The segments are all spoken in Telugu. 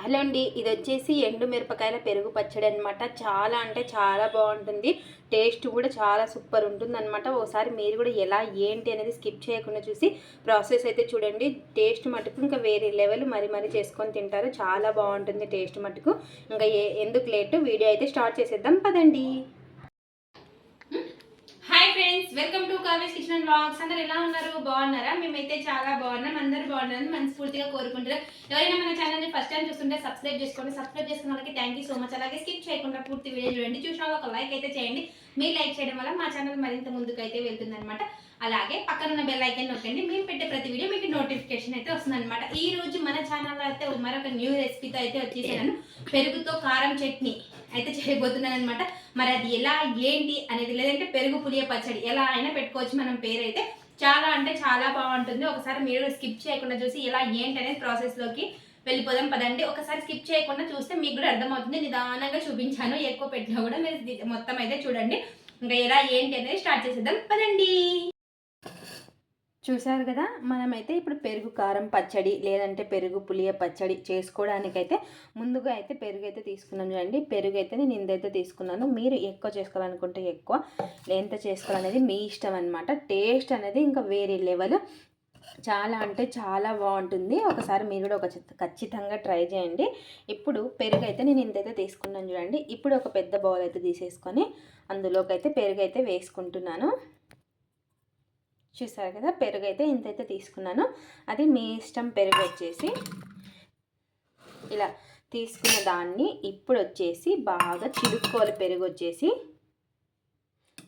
హలో అండి ఇది వచ్చేసి ఎండు మిరపకాయల పెరుగు పచ్చడి అనమాట చాలా అంటే చాలా బాగుంటుంది. టేస్ట్ కూడా చాలా సూపర్ ఉంటుంది అనమాట ఒకసారి మీరు కూడా ఎలా ఏంటి అనేది స్కిప్ చేయకుండా చూసి ప్రాసెస్ అయితే చూడండి. టేస్ట్ మటుకు ఇంకా వేరే లెవెల్ మరి మరీ చేసుకొని తింటారు. చాలా బాగుంటుంది టేస్ట్ మటుకు. ఇంకా ఏ ఎందుకు లేటు? వీడియో అయితే స్టార్ట్ చేసేద్దాం. పదండి. Friends welcome to Kave's kitchen and blogs అందరు ఎలా ఉన్నారు? బాగున్నారా? మేమైతే చాలా బాగున్నాం. అందరూ బాగున్నారని మనస్ఫూర్తిగా కోరుకుంటున్నారు ఎవరైనా మన ఛానల్ని ఫస్ట్ టైం చూస్తుంటే సబ్స్క్రైబ్ చేసుకోండి. సబ్స్క్రైబ్ చేసుకున్న వాళ్ళకి థ్యాంక్ యూ సో మచ్ అలాగే స్కిప్ చేయకుండా పూర్తి వీడియో చూడండి. చూసిన ఒక లైక్ అయితే చేయండి. మీరు లైక్ చేయడం వల్ల మా ఛానల్ మరింత ముందుకు అయితే అలాగే పక్కన ఉన్న బెల్ ఐకన్ నొక్కండి. మేము పెట్టే ప్రతి వీడియో మీకు నోటిఫికేషన్ అయితే వస్తుందన్నమాట. ఈ రోజు మన ఛానల్లో అయితే మరొక న్యూ రెసిపీతో అయితే వచ్చేసాను. పెరుగుతో కారం చట్నీ అయితే చేయబోతున్నాను అనమాట మరి అది ఎలా ఏంటి అనేది లేదంటే పెరుగు పులియ పచ్చడి ఎలా అయినా పెట్టుకోవచ్చు మనం పేరైతే. చాలా అంటే చాలా బాగుంటుంది. ఒకసారి మీరు స్కిప్ చేయకుండా చూసి ఎలా ఏంటి అనేది ప్రాసెస్లోకి వెళ్ళిపోదాం పదండి. ఒకసారి స్కిప్ చేయకుండా చూస్తే మీకు కూడా అర్థమవుతుంది. నిదానంగా చూపించాను. ఎక్కువ పెట్టినా కూడా మీరు మొత్తం అయితే చూడండి. ఇంకా ఎలా ఏంటి అనేది స్టార్ట్ చేసేద్దాం. పదండి. చూశారు కదా మనమైతే ఇప్పుడు పెరుగు కారం పచ్చడి లేదంటే పెరుగు పులియ పచ్చడి చేసుకోవడానికైతే ముందుగా అయితే పెరుగు అయితే తీసుకున్నాను చూడండి. పెరుగు అయితే నేను ఇందైతే తీసుకున్నాను. మీరు ఎక్కువ చేసుకోవాలనుకుంటే ఎక్కువ ఎంత చేసుకోవాలనేది మీ ఇష్టం అనమాట టేస్ట్ అనేది ఇంకా వేరే లెవెల్. చాలా అంటే చాలా బాగుంటుంది. ఒకసారి మీరు కూడా ఒక ఖచ్చితంగా ట్రై చేయండి. ఇప్పుడు పెరుగు అయితే నేను ఇంతైతే తీసుకున్నాను చూడండి. ఇప్పుడు ఒక పెద్ద బౌల్ అయితే తీసేసుకొని అందులోకి అయితే పెరుగు అయితే వేసుకుంటున్నాను. చూసారు కదా? పెరుగు అయితే ఇంతైతే తీసుకున్నాను. అది మీ ఇష్టం పెరుగు వచ్చేసి ఇలా తీసుకున్న దాన్ని ఇప్పుడు వచ్చేసి బాగా చిలుక్కోవాలి పెరుగు వచ్చేసి.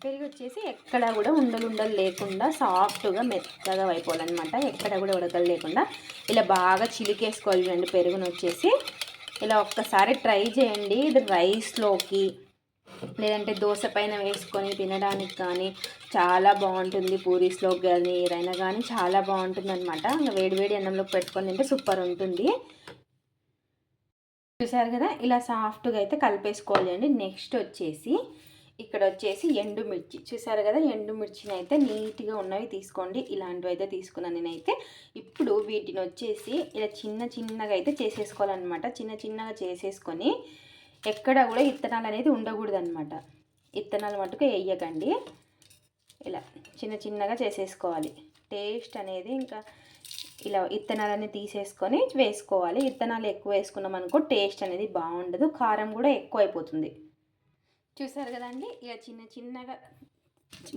పెరుగు వచ్చేసి ఎక్కడ కూడా ఉండలు ఉండలు లేకుండా సాఫ్ట్గా మెత్తగా అయిపోవాలన్నమాట. ఎక్కడ కూడా ఉడకలు లేకుండా ఇలా బాగా చిలికేసుకోవాలి చూడండి పెరుగును వచ్చేసి. ఇలా ఒక్కసారి ట్రై చేయండి. ఇది రైస్లోకి లేదంటే దోశ పైన వేసుకొని తినడానికి కానీ చాలా బాగుంటుంది పూరీస్లో కానీ ఏదైనా కానీ చాలా బాగుంటుంది అనమాట ఇంకా వేడివేడి అన్నంలోకి పెట్టుకొని తింటే సూపర్ ఉంటుంది. చూసారు కదా? ఇలా సాఫ్ట్గా అయితే కలిపేసుకోవాలి అండి. నెక్స్ట్ వచ్చేసి ఇక్కడ వచ్చేసి ఎండుమిర్చి. చూసారు కదా ఎండుమిర్చిని అయితే నీట్గా ఉన్నవి తీసుకోండి. ఇలాంటివి అయితే తీసుకున్నాను నేనైతే. ఇప్పుడు వీటిని వచ్చేసి ఇలా చిన్న చిన్నగా అయితే చేసేసుకోవాలన్నమాట. చిన్న చిన్నగా చేసేసుకొని ఎక్కడ కూడా ఇత్తనాలు అనేది ఉండకూడదు అనమాట ఇత్తనాలు మటుకు వేయకండి ఇలా చిన్న చిన్నగా చేసేసుకోవాలి. టేస్ట్ అనేది ఇంకా ఇలా ఇత్తనాలన్నీ తీసేసుకొని వేసుకోవాలి. ఇత్తనాలు ఎక్కువ వేసుకున్నాం అనుకో టేస్ట్ అనేది బాగుండదు. కారం కూడా ఎక్కువ అయిపోతుంది చూసారు కదండి? ఇక చిన్న చిన్నగా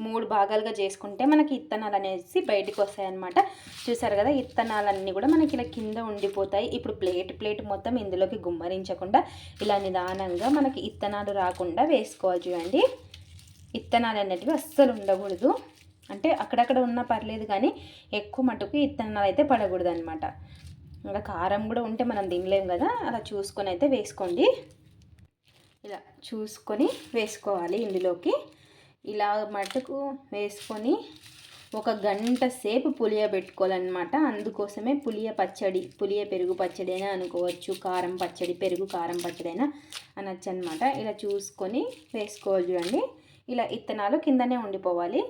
మూడు భాగాలుగా చేసుకుంటే మనకి ఇత్తనాలు అనేసి బయటకు వస్తాయన్నమాట. చూసారు కదా ఇత్తనాలన్నీ కూడా మనకి ఇలా కింద ఉండిపోతాయి. ఇప్పుడు ప్లేట్ ప్లేట్ మొత్తం ఇందులోకి గుమ్మరించకుండా ఇలా నిదానంగా మనకి ఇత్తనాలు రాకుండా వేసుకోవాలి చూడండి. ఇత్తనాలు అనేటివి అస్సలు ఉండకూడదు. అంటే అక్కడక్కడ ఉన్నా పర్లేదు కానీ ఎక్కువ మటుకు ఇత్తనాలు అయితే పడకూడదు అనమాట ఇంకా కారం కూడా ఉంటే మనం తినలేం కదా అలా చూసుకొని అయితే వేసుకోండి. ఇలా చూసుకొని వేసుకోవాలి ఇందులోకి. ఇలా మటుకు వేసుకొని ఒక గంట సేపు పులియ పెట్టుకోవాలన్నమాట. అందుకోసమే పులియ పచ్చడి పులియ పెరుగు పచ్చడి అయినా అనుకోవచ్చు కారం పచ్చడి పెరుగు కారం పచ్చడి అయినా అనొచ్చు అనమాట ఇలా చూసుకొని వేసుకోవాలి చూడండి. ఇలా ఇత్తనాలు కిందనే ఉండిపోవాలి.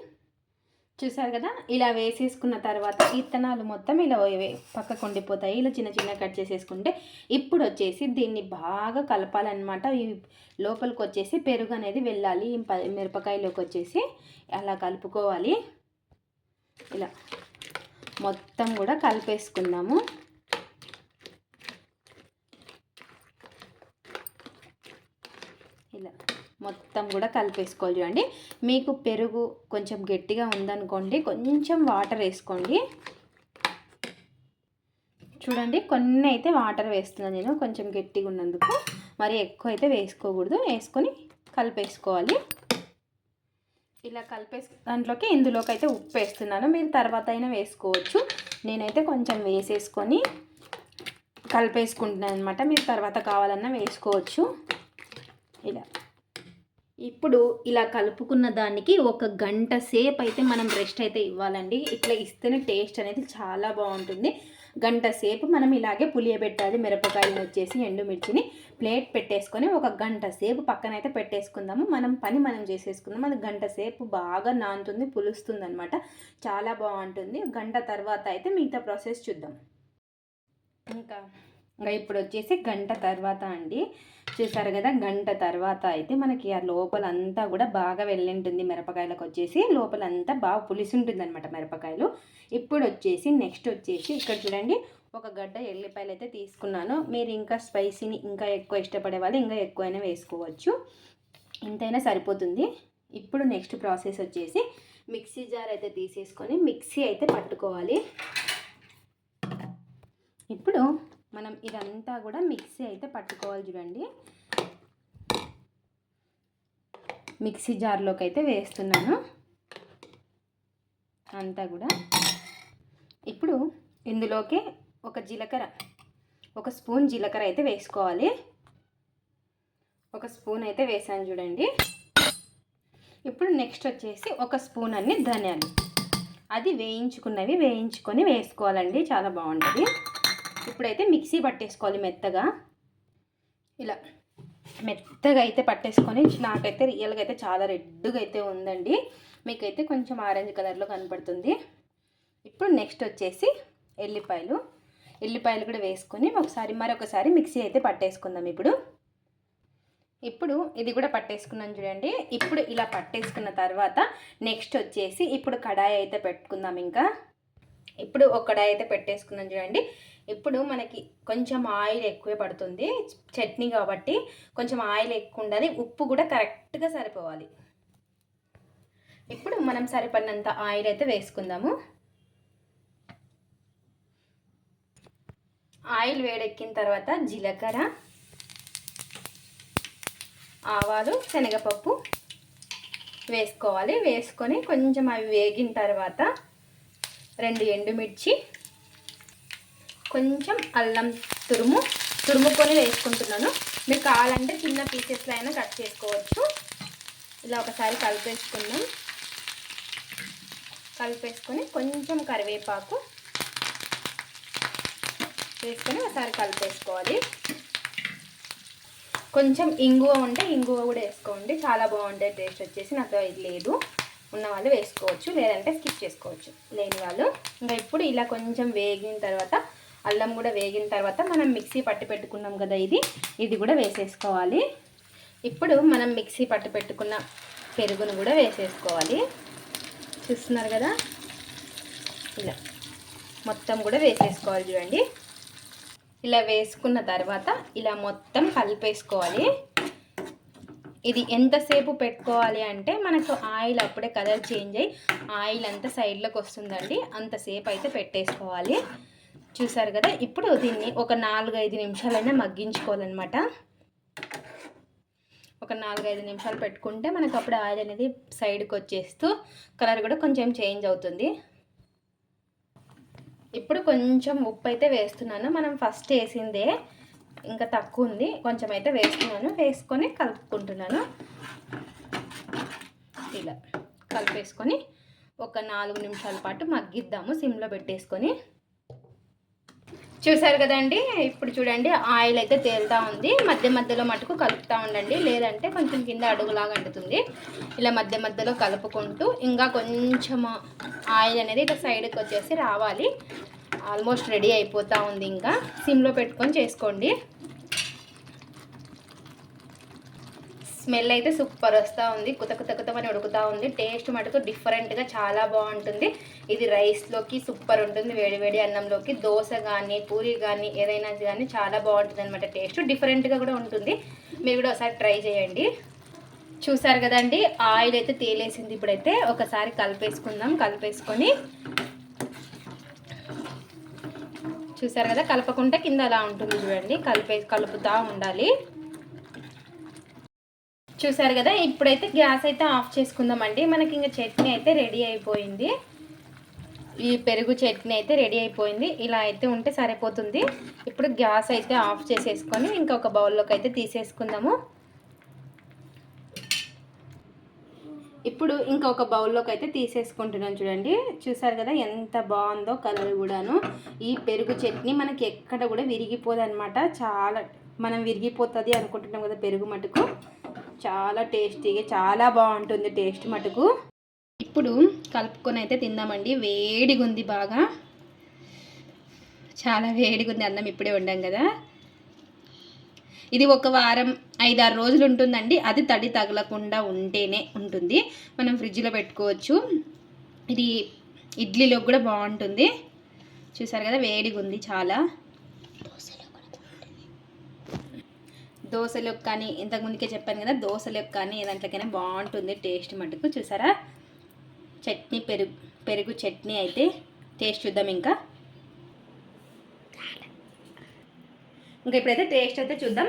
చూసారు కదా? ఇలా వేసేసుకున్న తర్వాత ఇత్తనాలు మొత్తం ఇలా పక్కకు ఉండిపోతాయి. ఇలా చిన్న చిన్న కట్ చేసేసుకుంటే ఇప్పుడు వచ్చేసి దీన్ని బాగా కలపాలన్నమాట. ఈ లోపలికి వచ్చేసి పెరుగు అనేది వెళ్ళాలి. మిరపకాయలోకి వచ్చేసి అలా కలుపుకోవాలి. ఇలా మొత్తం కూడా కలిపేసుకున్నాము ఇలా మొత్తం కూడా కలిపేసుకోవాలి చూడండి. మీకు పెరుగు కొంచెం గట్టిగా ఉందనుకోండి కొంచెం వాటర్ వేసుకోండి. చూడండి కొన్ని అయితే వాటర్ వేస్తున్నాను నేను కొంచెం గట్టిగా ఉన్నందుకు. మరి ఎక్కువ అయితే వేసుకోకూడదు వేసుకొని కలిపేసుకోవాలి. ఇలా కలిపేసి దాంట్లోకి ఇందులోకి అయితే ఉప్పు వేస్తున్నాను. మీరు తర్వాత అయినా వేసుకోవచ్చు. నేనైతే కొంచెం వేసేసుకొని కలిపేసుకుంటున్నాను అనమాట మీరు తర్వాత కావాలన్నా వేసుకోవచ్చు. ఇలా. ఇప్పుడు ఇలా కలుపుకున్న దానికి ఒక గంట సేపు అయితే మనం రెస్ట్ అయితే ఇవ్వాలండి. ఇట్లా ఇస్తేనే టేస్ట్ అనేది చాలా బాగుంటుంది. గంట సేపు మనం ఇలాగే పులియబెట్టాలి. మిరపకాయలు వచ్చేసి ఎండుమిర్చిని ప్లేట్ పెట్టేసుకొని ఒక గంట సేపు పక్కన అయితే పెట్టేసుకుందాము. మనం పని మనం చేసేసుకుందాం అది గంట సేపు బాగా నానుతుంది పులుస్తుంది అనమాట చాలా బాగుంటుంది. గంట తర్వాత అయితే మిగతా ప్రాసెస్ చూద్దాం. ఇంకా ఇంకా ఇప్పుడు వచ్చేసి గంట తర్వాత అండి. చూసారు కదా గంట తర్వాత అయితే మనకి ఆ లోపలంతా కూడా బాగా వెళ్ళింటుంది మిరపకాయలకు వచ్చేసి లోపలంతా బాగా పులిసి ఉంటుంది అనమాట మిరపకాయలు. ఇప్పుడు వచ్చేసి నెక్స్ట్ వచ్చేసి ఇక్కడ చూడండి ఒక గడ్డ ఎల్లిపాయలు అయితే తీసుకున్నాను. మీరు ఇంకా స్పైసీని ఇంకా ఎక్కువ ఇష్టపడే వాళ్ళు ఇంకా ఎక్కువైనా వేసుకోవచ్చు. ఇంతైనా సరిపోతుంది. ఇప్పుడు నెక్స్ట్ ప్రాసెస్ వచ్చేసి మిక్సీ జార్ అయితే తీసేసుకొని మిక్సీ అయితే పట్టుకోవాలి. ఇప్పుడు మనం ఇదంతా కూడా మిక్సీ అయితే పట్టుకోవాలి చూడండి. మిక్సీ జార్లోకి అయితే వేస్తున్నాను. అంతా కూడా. ఇప్పుడు ఇందులోకి ఒక జీలకర్ర ఒక స్పూన్ జీలకర్ర అయితే వేసుకోవాలి. ఒక స్పూన్ అయితే వేసాను చూడండి. ఇప్పుడు నెక్స్ట్ వచ్చేసి ఒక స్పూన్ అన్ని ధనియాలు. అది వేయించుకున్నవి వేయించుకొని వేసుకోవాలండి చాలా బాగుంటుంది. ఇప్పుడైతే మిక్సీ పట్టేసుకోవాలి మెత్తగా. ఇలా మెత్తగా అయితే పట్టేసుకొని నాకైతే రియల్గా అయితే చాలా రెడ్గా అయితే ఉందండి. మీకైతే కొంచెం ఆరెంజ్ కలర్లో కనపడుతుంది. ఇప్పుడు నెక్స్ట్ వచ్చేసి ఎల్లిపాయలు. ఎల్లిపాయలు కూడా వేసుకొని ఒకసారి మరొకసారి మిక్సీ అయితే పట్టేసుకుందాం ఇప్పుడు. ఇప్పుడు ఇది కూడా పట్టేసుకున్నాను చూడండి. ఇప్పుడు ఇలా పట్టేసుకున్న తర్వాత నెక్స్ట్ వచ్చేసి ఇప్పుడు కడాయి అయితే పెట్టుకుందాం ఇంకా. ఇప్పుడు ఒక కడాయి అయితే పెట్టేసుకున్నాం చూడండి. ఇప్పుడు మనకి కొంచెం ఆయిల్ ఎక్కువే పడుతుంది చట్నీ కాబట్టి కొంచెం ఆయిల్ ఎక్కువ ఉండాలి ఉప్పు కూడా కరెక్ట్గా సరిపోవాలి. ఇప్పుడు మనం సరిపడినంత ఆయిల్ అయితే వేసుకుందాము. ఆయిల్ వేడెక్కిన తర్వాత జీలకర్ర ఆవాలు శనగపప్పు వేసుకోవాలి. వేసుకొని కొంచెం అవి వేగిన తర్వాత రెండు ఎండుమిర్చి కొంచెం అల్లం తురుము తురుముకొని వేసుకుంటున్నాను. మీరు కావాలంటే చిన్న పీసెస్లో అయినా కట్ చేసుకోవచ్చు. ఇలా ఒకసారి కలిపేసుకుందాం. కలిపేసుకొని కొంచెం కరివేపాకు వేసుకొని ఒకసారి కలిపేసుకోవాలి. కొంచెం ఇంగువ ఉంటే ఇంగువ కూడా వేసుకోండి. చాలా బాగుంటాయి టేస్ట్ వచ్చేసి. నాతో ఇది లేదు. ఉన్న వాళ్ళు వేసుకోవచ్చు. లేదంటే స్కిప్ చేసుకోవచ్చు. లేని వాళ్ళు. ఇంకా ఇప్పుడు ఇలా కొంచెం వేగిన తర్వాత అల్లం కూడా వేగిన తర్వాత మనం మిక్సీ పట్టి పెట్టుకున్నాం కదా ఇది ఇది కూడా వేసేసుకోవాలి. ఇప్పుడు మనం మిక్సీ పట్టి పెట్టుకున్న పెరుగును కూడా వేసేసుకోవాలి. చూస్తున్నారు కదా? ఇలా మొత్తం కూడా వేసేసుకోవాలి చూడండి. ఇలా వేసుకున్న తర్వాత ఇలా మొత్తం కలిపేసుకోవాలి. ఇది ఎంతసేపు పెట్టుకోవాలి అంటే మనకు ఆయిల్ అప్పుడే కలర్ చేంజ్ అయ్యి ఆయిల్ అంతా సైడ్లోకి వస్తుందండి అంతసేపు అయితే పెట్టేసుకోవాలి. చూసారు కదా? ఇప్పుడు దీన్ని ఒక నాలుగు ఐదు నిమిషాలైనా మగ్గించుకోవాలన్నమాట. ఒక నాలుగైదు నిమిషాలు పెట్టుకుంటే మనకు అప్పుడు ఆయిల్ అనేది సైడ్కి వచ్చేస్తూ కలర్ కూడా కొంచెం చేంజ్ అవుతుంది. ఇప్పుడు కొంచెం ఉప్పు అయితే వేస్తున్నాను. మనం ఫస్ట్ వేసిందే ఇంకా తక్కువ ఉంది. కొంచెం అయితే వేస్తున్నాను. వేసుకొని కలుపుకుంటున్నాను. ఇలా. కలిపేసుకొని ఒక నాలుగు నిమిషాల పాటు మగ్గిద్దాము. సిమ్లో పెట్టేసుకొని. చూసారు కదండి? ఇప్పుడు చూడండి ఆయిల్ అయితే తేలుతూ ఉంది. మధ్య మధ్యలో మటుకు కలుపుతూ ఉండండి. లేదంటే కొంచెం కింద అడుగులాగా అంటుతుంది. ఇలా మధ్య మధ్యలో కలుపుకుంటూ ఇంకా కొంచెం ఆయిల్ అనేది ఇక సైడ్కి వచ్చేసి రావాలి. ఆల్మోస్ట్ రెడీ అయిపోతూ ఉంది ఇంకా. సిమ్లో పెట్టుకొని చేసుకోండి. స్మెల్ అయితే సూపర్ వస్తూ ఉంది. కుత కుత కుతమని ఉడుకుతూ ఉంది. టేస్ట్ మటుకు డిఫరెంట్గా చాలా బాగుంటుంది. ఇది రైస్లోకి సూపర్ ఉంటుంది. వేడివేడి అన్నంలోకి దోశ కానీ పూరి కానీ ఏదైనా కానీ చాలా బాగుంటుంది అనమాట టేస్ట్. డిఫరెంట్గా కూడా ఉంటుంది. మీరు కూడా ఒకసారి ట్రై చేయండి. చూసారు కదండి ఆయిల్ అయితే తేలేసింది ఇప్పుడైతే. ఒకసారి కలిపేసుకుందాం. కలిపేసుకొని చూసారు కదా కలపకుండా కింద అలా ఉంటుంది చూడండి. కలిపే కలుపుతూ ఉండాలి. చూసారు కదా ఇప్పుడైతే గ్యాస్ అయితే ఆఫ్ చేసుకుందామండి. మనకి ఇంకా చట్నీ అయితే రెడీ అయిపోయింది. ఈ పెరుగు చట్నీ అయితే రెడీ అయిపోయింది. ఇలా అయితే ఉంటే సరిపోతుంది. ఇప్పుడు గ్యాస్ అయితే ఆఫ్ చేసేసుకొని ఇంకొక బౌల్లోకి అయితే తీసేసుకుందాము. ఇప్పుడు ఇంకొక బౌల్లోకి అయితే తీసేసుకుంటున్నాను చూడండి. చూసారు కదా ఎంత బాగుందో కలర్ కూడాను. ఈ పెరుగు చట్నీ మనకి ఎక్కడ కూడా విరిగిపోదు అనమాట చాలా మనం విరిగిపోతుంది అనుకుంటున్నాం కదా పెరుగు మటుకు. చాలా టేస్టీగా చాలా బాగుంటుంది టేస్ట్ మటుకు. ఇప్పుడు కలుపుకొని అయితే తిందామండి. వేడిగా ఉంది బాగా. చాలా వేడిగా ఉంది అన్నం ఇప్పుడే ఉండం కదా. ఇది ఒక వారం ఐదారు రోజులు ఉంటుందండి. అది తడి తగలకుండా ఉంటేనే ఉంటుంది. మనం ఫ్రిడ్జ్లో పెట్టుకోవచ్చు. ఇది ఇడ్లీలో కూడా బాగుంటుంది. చూసారు కదా వేడిగా ఉంది చాలా. దోశలకు కానీ ఇంతకుముందుకే చెప్పాను కదా దోశలకు కానీ ఏ దాంట్లోకైనా బాగుంటుంది టేస్ట్ మటుకు చూసారా? చట్నీ పెరుగు పెరుగు చట్నీ అయితే టేస్ట్ చూద్దాం ఇంకా. ఇంకా ఇప్పుడైతే టేస్ట్ అయితే చూద్దాం.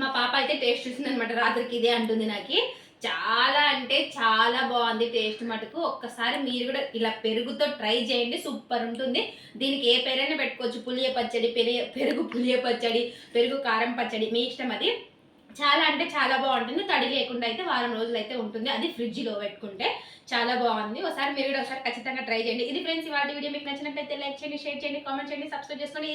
మా పాప అయితే టేస్ట్ చూసింది అనమాట రాత్రికి ఇదే అంటుంది నాకు. చాలా అంటే చాలా బాగుంది టేస్ట్ మటుకు. ఒక్కసారి మీరు కూడా ఇలా పెరుగుతో ట్రై చేయండి సూపర్ ఉంటుంది. దీనికి ఏ పేరైనా పెట్టుకోవచ్చు. పులియ పచ్చడి పెరిగ పెరుగు పులియ పచ్చడి పెరుగు కారం పచ్చడి మీ ఇష్టం అది. చాలా అంటే చాలా బాగుంటుంది. తడి లేకుండా అయితే వారం రోజులు అయితే ఉంటుంది. అది ఫ్రిడ్జ్లో పెట్టుకుంటే చాలా బాగుంది. ఒకసారి మీరు కూడా ఒకసారి ఖచ్చితంగా ట్రై చేయండి. ఇది ఫ్రెండ్స్ ఇవాళ వీడియో మీకు నచ్చినట్లయితే లైక్ చేయండి షేర్ చేయండి కామెంట్ చేయండి సబ్స్క్రైబ్ చేసుకొని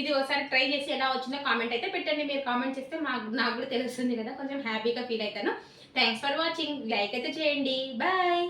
ఇది ఒకసారి ట్రై చేసి ఎలా వచ్చిందో కామెంట్ అయితే పెట్టండి. మీరు కామెంట్ చేస్తే మాకు నాకు కూడా తెలుస్తుంది కదా. కొంచెం హ్యాపీగా ఫీల్ అవుతాను. థ్యాంక్స్ ఫర్ వాచింగ్ లైక్ అయితే చేయండి. బాయ్